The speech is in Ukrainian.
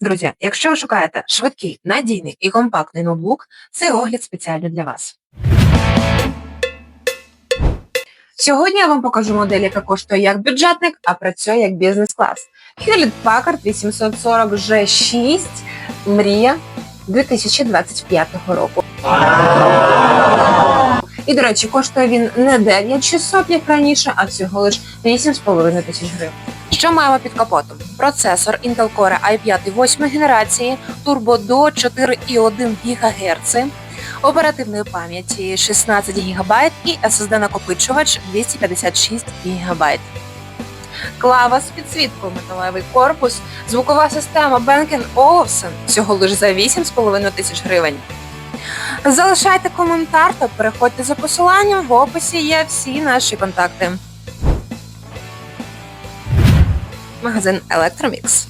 Друзі, якщо ви шукаєте швидкий, надійний і компактний ноутбук, цей огляд спеціально для вас. Сьогодні я вам покажу модель, яка коштує як бюджетник, а працює як бізнес-клас. Hewlett Packard 840 G6 Мрія 2025 року. І, до речі, коштує він не 9600, як раніше, а всього лиш 8,5 тисяч гривень. Що маємо під капотом? Процесор Intel Core i5 8 генерації, Turbo Do 4,1 ГГц, оперативної пам'яті 16 ГБ і SSD-накопичувач 256 ГБ. Клава з підсвіткою, металевий корпус, звукова система Bang Olufsen всього лише за 8,5 тисяч гривень. Залишайте коментар та переходьте за посиланням. В описі є всі наші контакти. Магазин Electromix.